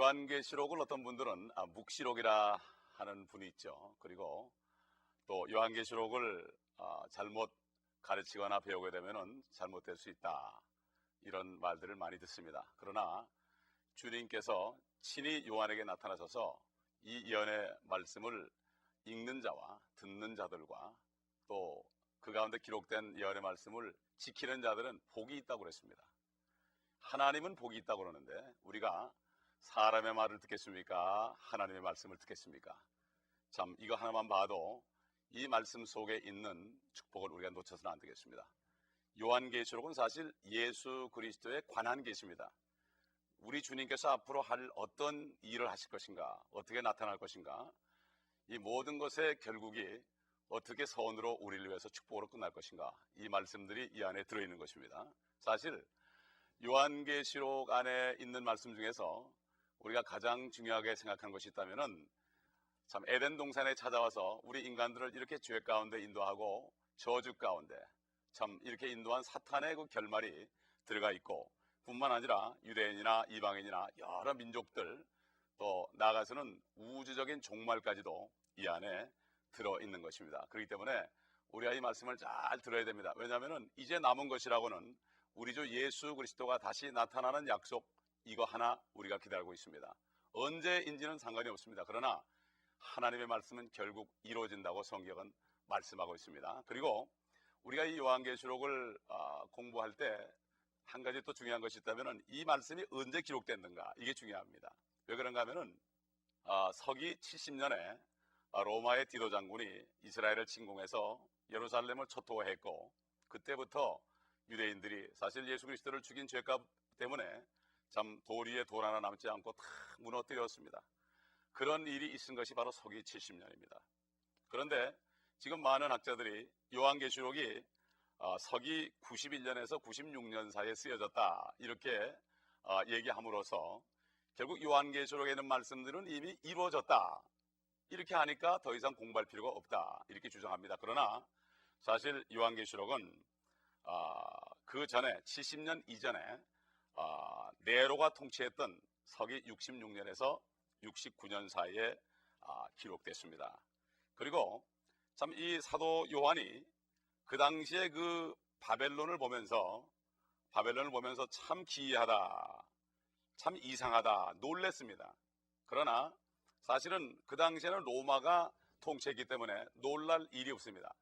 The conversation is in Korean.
요한계시록을 어떤 분들은 아, 묵시록이라 하는 분이 있죠. 그리고 또 요한계시록을 아, 잘못 가르치거나 배우게 되면 잘못될 수 있다. 이런 말들을 많이 듣습니다. 그러나 주님께서 친히 요한에게 나타나셔서 이 예언의 말씀을 읽는 자와 듣는 자들과 또 그 가운데 기록된 예언의 말씀을 지키는 자들은 복이 있다고 그랬습니다. 하나님은 복이 있다고 그러는데 우리가 사람의 말을 듣겠습니까? 하나님의 말씀을 듣겠습니까? 참 이거 하나만 봐도 이 말씀 속에 있는 축복을 우리가 놓쳐서는 안 되겠습니다. 요한계시록은 사실 예수 그리스도에 관한 계시입니다. 우리 주님께서 앞으로 할 어떤 일을 하실 것인가, 어떻게 나타날 것인가, 이 모든 것의 결국이 어떻게 선으로 우리를 위해서 축복으로 끝날 것인가, 이 말씀들이 이 안에 들어있는 것입니다. 사실 요한계시록 안에 있는 말씀 중에서 우리가 가장 중요하게 생각하는 것이 있다면은 참 에덴 동산에 찾아와서 우리 인간들을 이렇게 죄 가운데 인도하고 저주 가운데 참 이렇게 인도한 사탄의 그 결말이 들어가 있고 뿐만 아니라 유대인이나 이방인이나 여러 민족들 또 나아가서는 우주적인 종말까지도 이 안에 들어 있는 것입니다. 그렇기 때문에 우리가 이 말씀을 잘 들어야 됩니다. 왜냐하면 이제 남은 것이라고는 우리 주 예수 그리스도가 다시 나타나는 약속 이거 하나 우리가 기다리고 있습니다. 언제인지는 상관이 없습니다. 그러나 하나님의 말씀은 결국 이루어진다고 성경은 말씀하고 있습니다. 그리고 우리가 이 요한계시록을 아, 공부할 때 한 가지 또 중요한 것이 있다면 이 말씀이 언제 기록됐는가 이게 중요합니다. 왜 그런가 하면은 아, 서기 70년에 아, 로마의 디도 장군이 이스라엘을 침공해서 예루살렘을 초토화했고 그때부터 유대인들이 사실 예수 그리스도를 죽인 죄값 때문에 참 도리에 돌 하나 남지 않고 다 무너뜨렸습니다. 그런 일이 있은 것이 바로 서기 70년입니다. 그런데 지금 많은 학자들이 요한계시록이 어, 서기 91년에서 96년 사이에 쓰여졌다 이렇게 어, 얘기함으로써 결국 요한계시록에 있는 말씀들은 이미 이루어졌다 이렇게 하니까 더 이상 공부할 필요가 없다 이렇게 주장합니다. 그러나 사실 요한계시록은 어, 그 전에 70년 이전에 어, 네로가 통치했던 서기 66년에서 69년 사이에 아, 기록됐습니다. 그리고 참 이 사도 요한이 그 당시에 그 바벨론을 보면서 바벨론을 보면서 참 기이하다, 참 이상하다, 놀랬습니다. 그러나 사실은 그 당시에는 로마가 통치했기 때문에 놀랄 일이 없습니다.